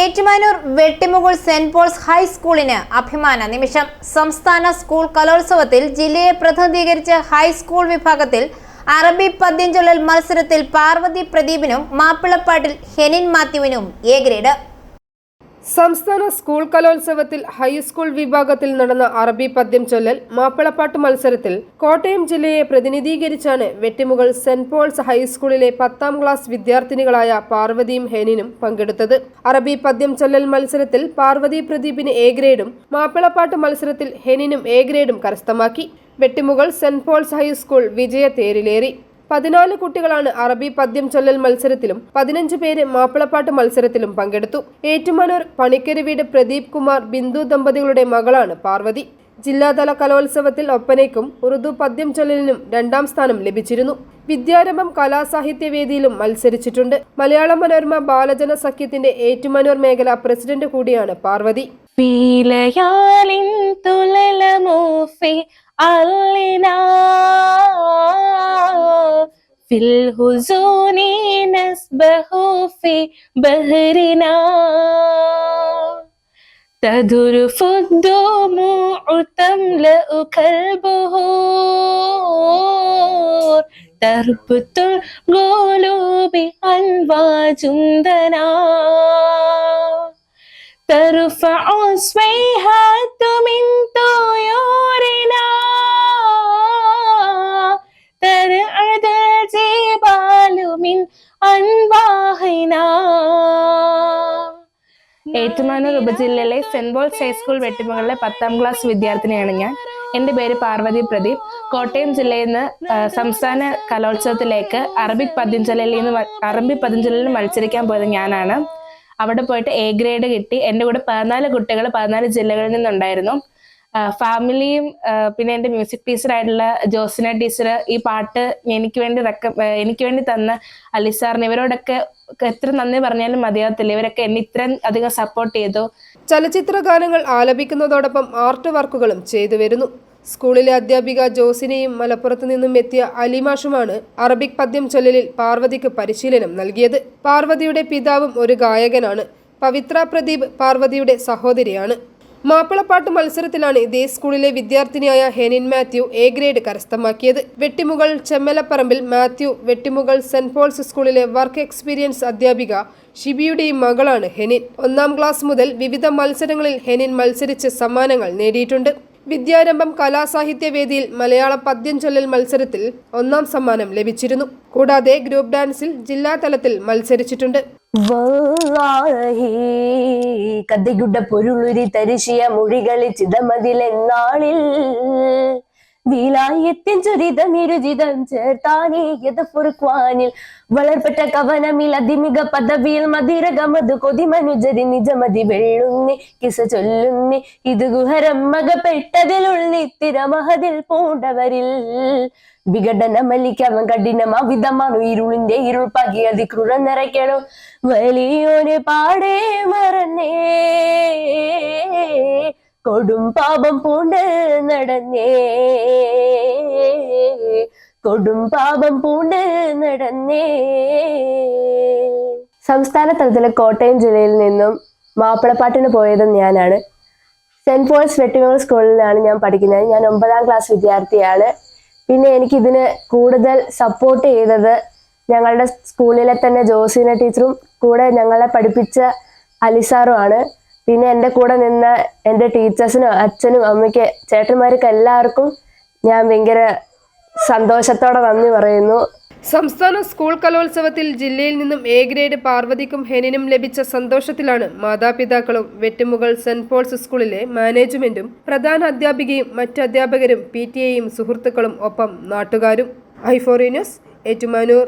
Ettumanoor Vettimukal saint Paul's ഹൈസ്കൂളിന് അഭിമാന നിമിഷം സംസ്ഥാന സ്കൂൾ കലോത്സവത്തിൽ ജില്ലയെ പ്രതിനിധീകരിച്ച് ഹൈസ്കൂൾ വിഭാഗത്തിൽ അറബി പദ്യം ചൊല്ലൽ മത്സരത്തിൽ പാർവതി പ്രദീപിനും മാപ്പിളപ്പാട്ടിൽ ഹെനിൻ മാത്യുവിനും എ ഗ്രേഡ്. സംസ്ഥാന സ്കൂൾ കലോത്സവത്തിൽ ഹൈസ്കൂൾ വിഭാഗത്തിൽ നടന്ന അറബി പദ്യം ചൊല്ലൽ മാപ്പിളപ്പാട്ട് മത്സരത്തിൽ കോട്ടയം ജില്ലയെ പ്രതിനിധീകരിച്ചാണ് വെട്ടിമുകൾ സെന്റ് പോൾസ് ഹൈസ്കൂളിലെ പത്താം ക്ലാസ് വിദ്യാർത്ഥിനികളായ പാർവതിയും ഹെനിനും പങ്കെടുത്തത്. അറബി പദ്യം ചൊല്ലൽ മത്സരത്തിൽ പാർവതി പ്രദീപിന് എ ഗ്രേഡും മാപ്പിളപ്പാട്ട് മത്സരത്തിൽ ഹെനിനും എ ഗ്രേഡും കരസ്ഥമാക്കി. Vettimukal Saint Paul's high school വിജയ തേരിലേറി പതിനാല് കുട്ടികളാണ് അറബി പദ്യം ചൊല്ലൽ മത്സരത്തിലും പതിനഞ്ച് പേര് മാപ്പിളപ്പാട്ട് മത്സരത്തിലും പങ്കെടുത്തു. ഏറ്റുമാനൂർ പണിക്കരുവീട് പ്രദീപ് കുമാർ ബിന്ദു ദമ്പതികളുടെ മകളാണ് പാർവതി. ജില്ലാതല കലോത്സവത്തിൽ ഒപ്പനയ്ക്കും ഉറുദു പദ്യം ചൊല്ലലിനും രണ്ടാം സ്ഥാനം ലഭിച്ചിരുന്നു. വിദ്യാരംഭം കലാസാഹിത്യവേദിയിലും മത്സരിച്ചിട്ടുണ്ട്. മലയാള മനോരമ ബാലജന സഖ്യത്തിന്റെ ഏറ്റുമാനൂർ മേഖല പ്രസിഡന്റ് കൂടിയാണ് പാർവതി. പീലയാലിൻ തുലലമൂഫി അല്ലിനാ في الهزون نسبه في بهرنا. تذرف الدموع تملأ كالبهور تربط القلوب أنواج دنا ترفع الصيحات അൻവാഹിന. ഏറ്റുമാനൂർ ഉപജില്ലയിലെ സെന്റ് പോൾസ് ഹൈസ്കൂൾ വെട്ടിമുകളിലെ പത്താം ക്ലാസ് വിദ്യാർത്ഥിനിയാണ് ഞാൻ. എന്റെ പേര് പാർവതി പ്രദീപ്. കോട്ടയം ജില്ലയിൽ നിന്ന് സംസ്ഥാന കലോത്സവത്തിലേക്ക് അറബിക് പതിഞ്ചലിൽ നിന്ന് അറബി പതിഞ്ചലിൽ മത്സരിക്കാൻ പോയത് ഞാനാണ്. അവിടെ പോയിട്ട് എ ഗ്രേഡ് കിട്ടി. എന്റെ കൂടെ പതിനാല് കുട്ടികൾ പതിനാല് ജില്ലകളിൽ നിന്നുണ്ടായിരുന്നു. ഫാമിലിയും പിന്നെ എന്റെ മ്യൂസിക് ടീച്ചറായിട്ടുള്ള ജോസിന ടീച്ചർ ഈ പാട്ട് എനിക്ക് വേണ്ടി റെക്ക എനിക്ക് വേണ്ടി തന്ന അലിസാറിന് ഇവരോടൊക്കെ എത്ര നന്ദി പറഞ്ഞാലും മതിയാകത്തില്ല ഇവരൊക്കെ എന്നെ ഇത്രയും അധികം സപ്പോർട്ട് ചെയ്തു. ചലച്ചിത്ര ഗാനങ്ങൾ ആലപിക്കുന്നതോടൊപ്പം ആർട്ട് വർക്കുകളും ചെയ്തു വരുന്നു. സ്കൂളിലെ അധ്യാപിക ജോസിനെയും മലപ്പുറത്തു നിന്നും എത്തിയ അലിമാഷുമാണ് അറബിക് പദ്യം ചൊല്ലലിൽ പാർവതിക്ക് പരിശീലനം നൽകിയത്. പാർവതിയുടെ പിതാവും ഒരു ഗായകനാണ്. പവിത്ര പ്രദീപ് പാർവതിയുടെ സഹോദരിയാണ്. മാപ്പിളപ്പാട്ട് മത്സരത്തിലാണ് ഇതേ സ്കൂളിലെ വിദ്യാർത്ഥിനിയായ ഹെനിൻ മാത്യു എ ഗ്രേഡ് കരസ്ഥമാക്കിയത്. വെട്ടിമുകൾ ചെമ്മലപ്പറമ്പിൽ മാത്യു വെട്ടിമുകൾ സെന്റ് പോൾസ് സ്കൂളിലെ വർക്ക് എക്സ്പീരിയൻസ് അധ്യാപിക ഷിബിയുടെയും മകളാണ് ഹെനിൻ. ഒന്നാം ക്ലാസ് മുതൽ വിവിധ മത്സരങ്ങളിൽ ഹെനിൻ മത്സരിച്ച് സമ്മാനങ്ങൾ നേടിയിട്ടുണ്ട്. വിദ്യാരംഭം കലാസാഹിത്യവേദിയിൽ മലയാള പദ്യം ചൊല്ലൽ മത്സരത്തിൽ ഒന്നാം സമ്മാനം ലഭിച്ചിരുന്നു. കൂടാതെ ഗ്രൂപ്പ് ഡാൻസിൽ ജില്ലാ തലത്തിൽ മത്സരിച്ചിട്ടുണ്ട്. കഥയുടെ പൊരുളുരി തരിശിയ മൊഴികളി ചിതമതിലെന്നാളിൽ വീലായത്തിൻ ചുരിതമിരുചിതം ചേർത്താനേ എതപ്പൊറുക്കുവാനിൽ വളർപ്പെട്ട കവനമിൽ അതിമിക പദവിയിൽ മതിരകമതു കൊതിമനുജരി നിജമതി വെള്ളുന്നി കിസ ചൊല്ലുന്നി ഇത് ഗുഹരം മകപ്പെട്ടതിലുള്ളി തിരമഹതിൽ പൂണ്ടവരിൽ. വിഘടനമലിക്കവൻ കഠിനം അവിധമാണ് ഇരുളിന്റെ ഇരുൾ പകി അതിക്രൂര നിറയ്ക്കണോ വലിയോനെ പാടേ മറന്നേ. കൊടും പാപം പൂണ്ട് നടന്നേ. കൊടും പാപം പൂണ്ട് നടന്നേ. സംസ്ഥാന തലത്തിലെ കോട്ടയം ജില്ലയിൽ നിന്നും മാപ്പിളപ്പാട്ടിന് പോയത് ഞാനാണ്. സെന്റ് പോൾസ് വെട്ടിമോൾ സ്കൂളിലാണ് ഞാൻ പഠിക്കുന്നത്. ഞാൻ ഒമ്പതാം ക്ലാസ് വിദ്യാർത്ഥിയാണ്. പിന്നെ എനിക്ക് ഇതിന് കൂടുതൽ സപ്പോർട്ട് ചെയ്തത് ഞങ്ങളുടെ സ്കൂളിലെ തന്നെ ജോസീന ടീച്ചറും കൂടെ ഞങ്ങളെ പഠിപ്പിച്ച അലിസാറുമാണ് പിന്നെ എന്റെ കൂടെ നിന്ന എന്റെ ടീച്ചേഴ്സിനും അച്ഛനും അമ്മയ്ക്ക് ചേട്ടന്മാർക്ക് എല്ലാവർക്കും ഞാൻ ഭയങ്കര സന്തോഷത്തോടെ നന്ദി പറയുന്നു. സംസ്ഥാന സ്കൂൾ കലോത്സവത്തിൽ ജില്ലയിൽ നിന്നും എ ഗ്രേഡ് പാർവതിക്കും ഹെനിനും ലഭിച്ച സന്തോഷത്തിലാണ് മാതാപിതാക്കളും വെട്ടുമുകൾ സെന്റ് പോൾസ് സ്കൂളിലെ മാനേജ്മെന്റും പ്രധാന അധ്യാപികയും മറ്റ് അധ്യാപകരും പി ടി എയും സുഹൃത്തുക്കളും ഒപ്പം നാട്ടുകാരും. ഐഫോറി ന്യൂസ് ഏറ്റുമാനൂർ.